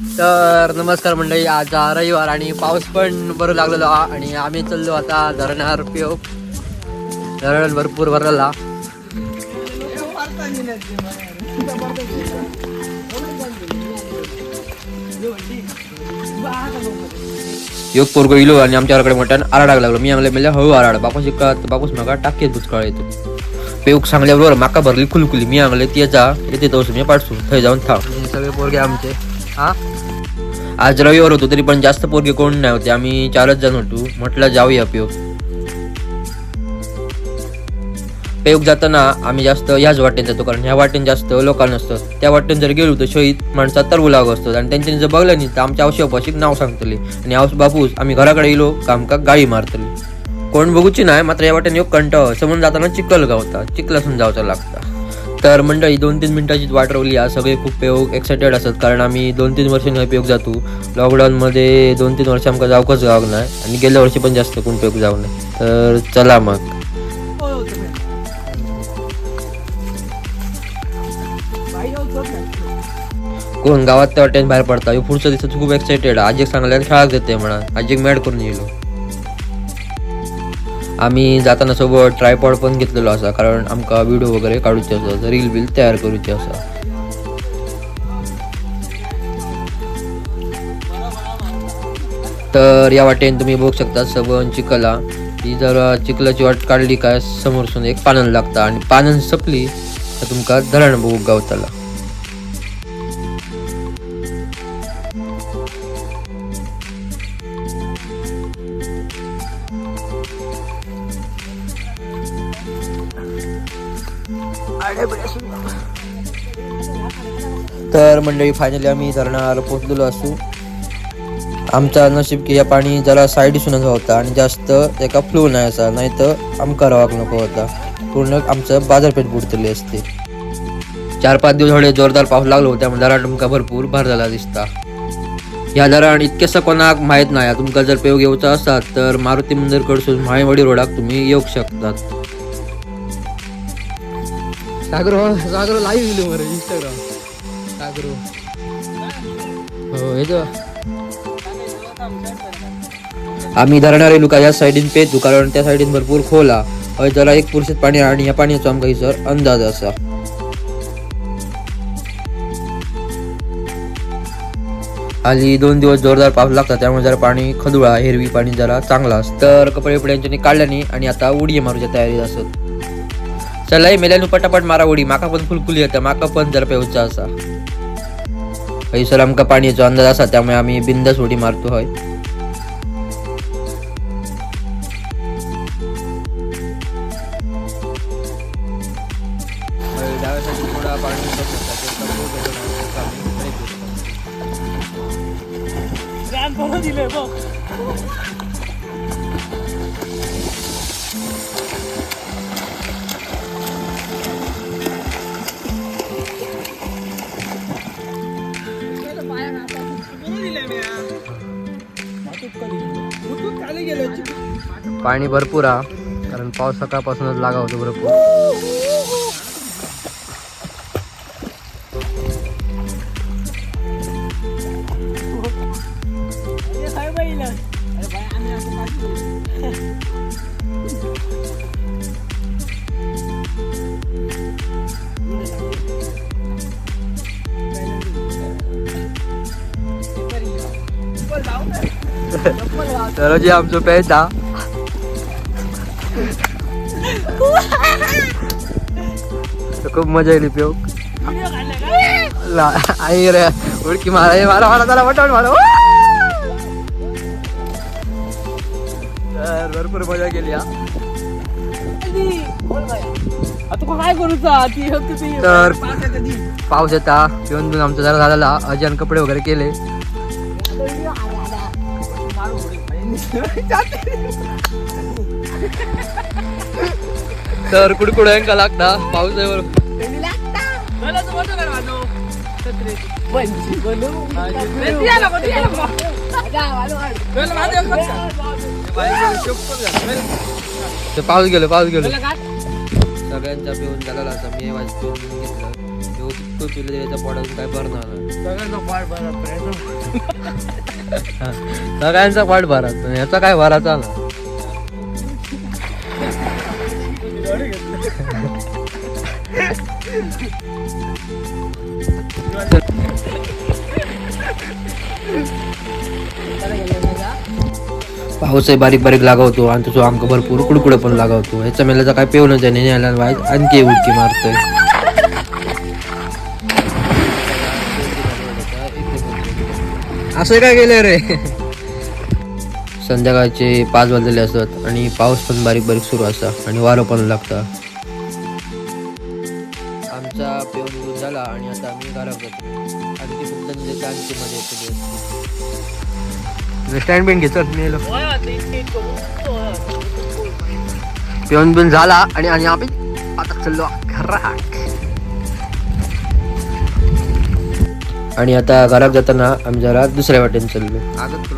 तर नमस्कार मंडळी आज रविवार आणि पाऊस पण बरं लागलेलो हा आणि आम्ही चाललो आता धरणार पिओ धरण भरपूर भरलेला. योग पोरगो इलो आणि आमच्याकडे मोठ्यानं आराडाक लागलो. मी आम्हाला म्हणलं हळू आराड बापूस इका बापूस म्हाका टाके बुचकाळ येतो पेऊक सांगल्याबरोबर माका भरली कुलकुली. मी आंगले ती जा येते तो मी पाडसू थंय जाऊन थांब. सगळे पोरगे आमचे. हा? आज रविवार होतो तरी पण जास्त पोरगे कोण नाही होते. आम्ही चारच जण होतो. म्हटलं जाऊया पेयोग पेयोग जाताना आम्ही जास्त ह्याच वाटेन जातो कारण ह्या वाटेन जास्त लोकांना नसतं. त्या वाटेन जर गेलो तर शहीद माणसा तर लाग असतो आणि त्यांच्यानी जर बघलं नाही तर आमच्या औषधापाशी नाव सांगतले. आणि औष बापूस आम्ही घराकडे येलो का गाळी मारतली. कोण बघूची नाही मात्र या वाटेन योग कंट समोर जाताना चिखल गावता चिखलासून जावचा लागता. तर मंडळी दोन तीन मिनिटाची वाट रवली. आज सगळे खूप पेयोग एक्सायटेड असतात कारण आम्ही दोन तीन वर्षांनी पेयोग जातो. लॉकडाऊनमध्ये दोन तीन वर्ष आमका जावकच गावक नाही आणि गेल्या वर्षी पण जास्त कोण पेयोग जाऊ नाही. तर चला मग. कोण? गावात त्या वाटेन बाहेर पडता. ह्यो पुढच्या दिवसात खूप एक्सायटेड आजीक एक सांगल्याने शाळा देते म्हणा. आजीक मॅड करून येलो आम्ही जाताना सोबत ट्रायपॉड पण घेतलेलो असा कारण आमका व्हिडिओ वगैरे काढूचे असा रील बिल तयार करूचे असा. तर या वाटेन तुम्ही बघू शकता सबन चिखला. ही जर चिखलाची वाट काढली काय समोरसून एक पानन लागता आणि पानन सपली तर तुमका धरण बघूक गावताला. तर मंडळी फायनली आम्ही धरणावर पोहोचलेलो असू. आमचा नशीब की या पाणी जरा साईडीसूनच होता आणि जास्त एका फ्लो नाही असा नाही तर आमका रावाक नको होता. पूर्ण आमचं बाजारपेठ बुडतली असते. चार पाच दिवस थोडे जोरदार पाऊस लागलो त्यामुळे दरा तुमका भरपूर भार झाला दिसता. ह्या दरान इतकेसं कोणाक माहीत नाही तुमका जर पेव घेऊचा असाल तर मारुती मंदिर कडसून माळेवाडी रोडाक तुम्ही येऊ शकतात. सागर सागर लाईव्ह दिलो मरे इंस्टाग्राम सागर. हो येतो आम्ही धरणार लुका या साईडीन पेतो कारण त्या साईडीन भरपूर खोला हय जरा एक पुरुषात पाणी आणि या पाण्याचो आमका सर अंदाज असा. आली दोन दिवस जोरदार पाऊस लागतात त्यामुळे जरा पाणी खदुळा हिरवी पाणी जरा चांगला तर कपडे बिपडे काढल्याने आणि आता उडी मारूच्या तयारीत असत. चला हे मेल्यानु पटापट मारा उडी. माका पण फुलफुली येतं. माका पण जर पेऊचा असा. सर आमका पाण्याचा अंदाज असा त्यामुळे आम्ही बिंदस उडी मारतो होय. पाणी भरपूर हा कारण पाऊस सकाळपासूनच लागा होतो भरपूर. तर जे आमचं प्यायचा खूप मजा येईल पिऊ. आई रे उडकी मारा हे मारा मारा त्याला वटावट मारा. तर भरपूर मजा केली हा. तर पाऊस येता पिऊन पिऊन आमचा जरा झालेला अजयन कपडे वगैरे केले. तर कुडकुड का लागता पाऊस पाऊस गेलो पाऊस गेलो? सगळ्यांचा पिऊन झालेला आता मी वाज पिऊन घेतलं. तो कितकं पिलं तरी याचा पोटातून काय नाही. सगळ्यांचा पाठ भरात पण ह्याचा काय भराचा ना पाऊसही बारीक बारीक लागवतो आणि तुझं अंक भरपूर कुडकुडे पण लागावतो. ह्याचा मेल्याचा काय पेवणं त्याने न्यायला वाईट आणखी उडकी मारतोय. असं काय केलं रे? संध्याकाळचे पाच वाजलेले असतात आणि पाऊस पण बारीक बारीक सुरू असता आणि वारं पण लागतं. आमचा पेऊन घेऊन झाला आणि आता आम्ही घरात जातो आणखी खूप धंद्याची आणखी मध्ये येतो स्टँड बिन घेतात मी पेऊन बिन झाला आणि आणि आम्ही आता चाललो घरात. आणि आता घरात जाताना आम्ही जरा दुसऱ्या वाटेने चाललो आगत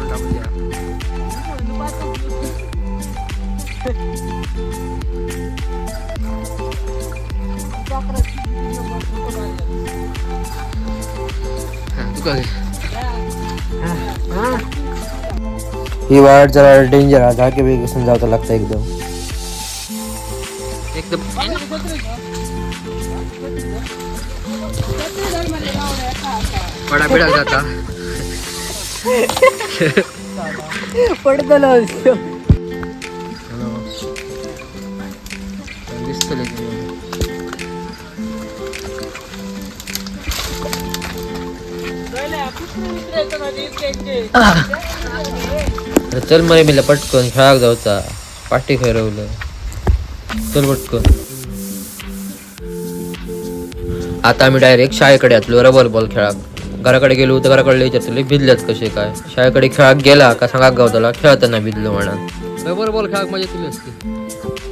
ही वाट जरा डेंजर आहे धाके वेग समजावं लागतं एकदम। एकदम। बडा बिडा जाता। पडतलो अरे चल मरे मिला पटकन. खेळाक जाऊचा. पाठी खेळवलं. चल पटकन. आता आम्ही डायरेक्ट शाळेकडे आतलो रबर बॉल खेळाक. घराकडे गेलो तर घराकडे विचारतले भिजल्यात कसे काय? शाळेकडे खेळाक गेला का सांगाक गावताला खेळताना भिजलो म्हणा. रबर बॉल खेळाक मजा तुली असते.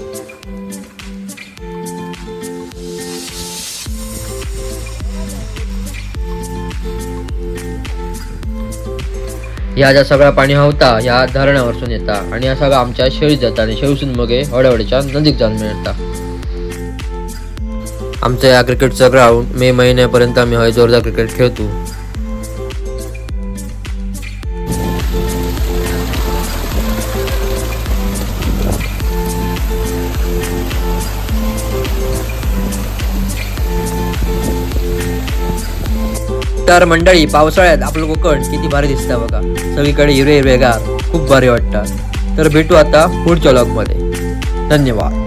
ह्या ज्या सगळा पाणी होता ह्या धरणावरसून येता. आणि हा सगळा आमच्या शेळीत जाता आणि शेळीसून मग हडवडच्या नदीक जाऊन मिळता. आमचं या क्रिकेटचं ग्राउंड मे महिन्यापर्यंत आम्ही हय जोरदार क्रिकेट खेळतो. तर मंडळी पावसाळ्यात आपलं कोकण किती भारी दिसतं बघा. सगळीकडे हिरे हिरवेगार खूप भारी वाटतात तर भेटू आता पुढच्या लॉगमध्ये धन्यवाद.